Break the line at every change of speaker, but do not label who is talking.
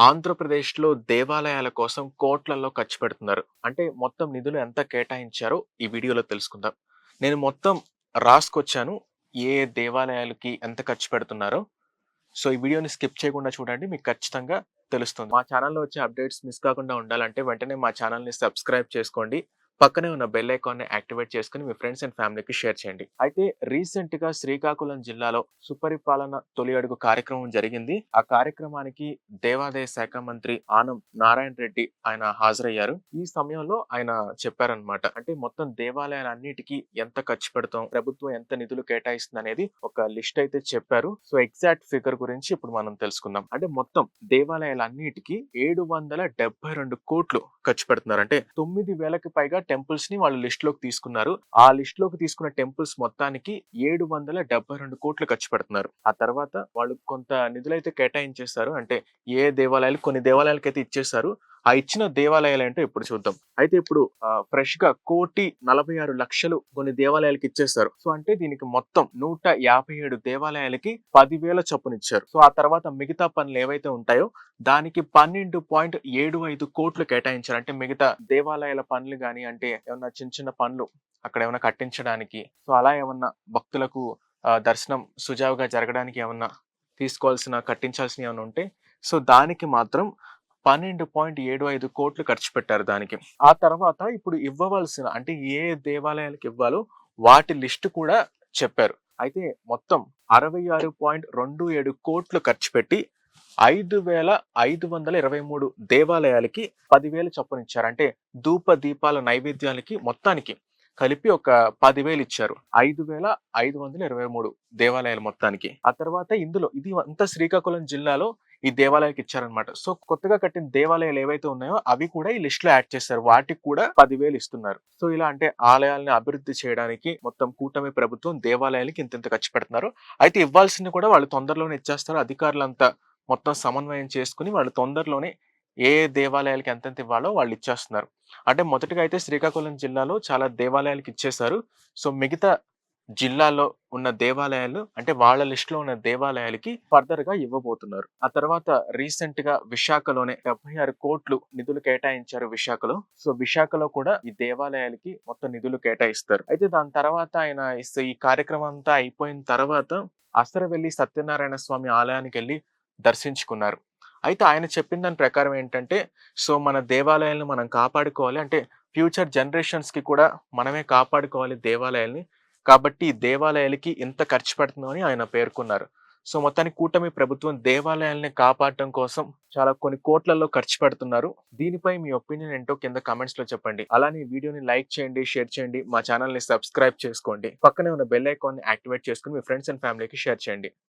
ఆంధ్రప్రదేశ్‌లో దేవాలయాల కోసం కోట్లలో ఖర్చు పెడుతున్నారు. అంటే మొత్తం నిధులు ఎంత కేటాయించారో ఈ వీడియోలో తెలుసుకుందాం. నేను మొత్తం రాసుకొచ్చాను. ఏ దేవాలయాలకి ఎంత ఖర్చు పెడుతున్నారో. సో, ఈ వీడియోని స్కిప్ చేయకుండా చూడండి. మీకు ఖచ్చితంగా తెలుస్తుంది. మా ఛానెల్‌లో వచ్చే అప్డేట్స్ మిస్ కాకుండా ఉండాలంటే వెంటనే మా ఛానల్ని సబ్స్క్రైబ్ చేసుకోండి. పక్కనే ఉన్న బెల్ ఐకాన్‌ని యాక్టివేట్ చేసుకుని మీ ఫ్రెండ్స్ అండ్ ఫ్యామిలీకి షేర్ చేయండి. అయితే రీసెంట్‌గా శ్రీకాకుళం జిల్లాలో సుపరిపాలన తొలి అడుగు కార్యక్రమం జరిగింది. ఆ కార్యక్రమానికి దేవాదాయ శాఖ మంత్రి ఆనం నారాయణ రెడ్డి ఆయన హాజరయ్యారు. ఈ సమయంలో ఆయన చెప్పారనమాట అంటే మొత్తం దేవాలయాలన్నిటికి ఎంత ఖర్చు పెడతాం, ప్రభుత్వం ఎంత నిధులు కేటాయిస్తుంది అనేది ఒక లిస్ట్ అయితే చెప్పారు. సో, ఎగ్జాక్ట్ ఫిగర్ గురించి ఇప్పుడు మనం తెలుసుకుందాం. అంటే మొత్తం దేవాలయాలన్నిటికీ ఏడు వందల డెబ్బై రెండు కోట్లు ఖర్చు పెడుతున్నారు. అంటే 9000కి పైగా టెంపుల్స్ని వాళ్ళు లిస్ట్లోకి తీసుకున్నారు. ఆ లిస్ట్లోకి తీసుకున్న టెంపుల్స్ మొత్తానికి 772 కోట్లు ఖర్చు పెడుతున్నారు. ఆ తర్వాత వాళ్ళు కొంత నిధులైతే కేటాయించేస్తారు అంటే ఏ దేవాలయాలు కొన్ని దేవాలయాలకైతే ఇచ్చేస్తారు ఆ ఇచ్చిన దేవాలయాలు ఏంటో ఇప్పుడు చూద్దాం. అయితే ఇప్పుడు ఫ్రెష్గా కోటి నలభై ఆరు లక్షలు కొన్ని దేవాలయాలకి ఇచ్చేస్తారు సో, అంటే దీనికి మొత్తం 157 దేవాలయాలకి పదివేల చొప్పున ఇచ్చారు. సో, ఆ తర్వాత మిగతా పనులు ఏవైతే ఉంటాయో దానికి 12.75 కోట్లు కేటాయించారు. అంటే మిగతా దేవాలయాల పనులు గాని అంటే ఏమన్నా చిన్న చిన్న పనులు అక్కడ ఏమైనా కట్టించడానికి సో, అలా ఏమన్నా భక్తులకు దర్శనం సుజావుగా జరగడానికి ఏమన్నా తీసుకోవాల్సిన కట్టించాల్సిన ఏమైనా ఉంటే సో, దానికి మాత్రం 12.75 కోట్లు ఖర్చు పెట్టారు దానికి. ఆ తర్వాత ఇప్పుడు ఇవ్వవలసిన అంటే ఏ దేవాలయాలకు ఇవ్వాలో వాటి లిస్ట్ కూడా చెప్పారు. అయితే మొత్తం 66.27 కోట్లు ఖర్చు పెట్టి 5,523 దేవాలయాలకి 10,000 చొప్పున ఇచ్చారు. అంటే ధూప దీపాల నైవేద్యాలకి మొత్తానికి కలిపి ఒక పదివేలు ఇచ్చారు. 5,523 దేవాలయాలు మొత్తానికి. ఆ తర్వాత ఇందులో ఇది అంతా శ్రీకాకుళం జిల్లాలో ఈ దేవాలయాలకు ఇచ్చారనమాట సో, కొత్తగా కట్టిన దేవాలయాలు ఏవైతే ఉన్నాయో అవి కూడా ఈ లిస్ట్లో యాడ్ చేస్తారు వాటికి కూడా పదివేలు ఇస్తున్నారు. సో, ఇలా అంటే ఆలయాలను అభివృద్ధి చేయడానికి మొత్తం కూటమి ప్రభుత్వం దేవాలయాలకి ఇంత ఖర్చు పెడుతున్నారు. అయితే ఇవ్వాల్సింది కూడా వాళ్ళు తొందరలోనే ఇచ్చేస్తారు. అధికారులంతా మొత్తం సమన్వయం చేసుకుని వాళ్ళు తొందరలోనే ఏ ఏ దేవాలయాలకి ఎంతెంత ఇవ్వాలో వాళ్ళు ఇచ్చేస్తున్నారు. అంటే మొదటగా అయితే శ్రీకాకుళం జిల్లాలో చాలా దేవాలయాలకి ఇచ్చేశారు. సో, మిగతా జిల్లాలో ఉన్న దేవాలయాలు అంటే వాళ్ళ లిస్ట్లో ఉన్న దేవాలయాలకి ఫర్దర్గా ఇవ్వబోతున్నారు. ఆ తర్వాత రీసెంట్గా విశాఖలోనే 76 కోట్లు నిధులు కేటాయించారు విశాఖలో. సో, విశాఖలో కూడా ఈ దేవాలయాలకి మొత్తం నిధులు కేటాయిస్తారు. అయితే దాని తర్వాత ఆయన ఈ కార్యక్రమం అంతా అయిపోయిన తర్వాత అసరవెల్లి సత్యనారాయణ స్వామి ఆలయానికి వెళ్ళి దర్శించుకున్నారు. అయితే ఆయన చెప్పిన దాని ప్రకారం ఏంటంటే సో, మన దేవాలయాలను మనం కాపాడుకోవాలి. అంటే ఫ్యూచర్ జనరేషన్స్కి కూడా మనమే కాపాడుకోవాలి దేవాలయాల్ని. కాబట్టి దేవాలయాలకి ఇంత ఖర్చు పెడుతున్నామని ఆయన పేర్కొన్నారు. సో, మొత్తానికి కూటమి ప్రభుత్వం దేవాలయాల్ని కాపాడటం కోసం చాలా కొన్ని కోట్లలో ఖర్చు పెడుతున్నారు. దీనిపై మీ ఒపీనియన్ ఏంటో కింద కామెంట్స్లో చెప్పండి. అలానే వీడియోని లైక్ చేయండి, షేర్ చేయండి. మా ఛానెల్‌ని సబ్స్క్రైబ్ చేసుకోండి. పక్కనే ఉన్న బెల్ ఐకాన్‌ని యాక్టివేట్ చేసుకొని మీ ఫ్రెండ్స్ అండ్ ఫ్యామిలీకి షేర్ చేయండి.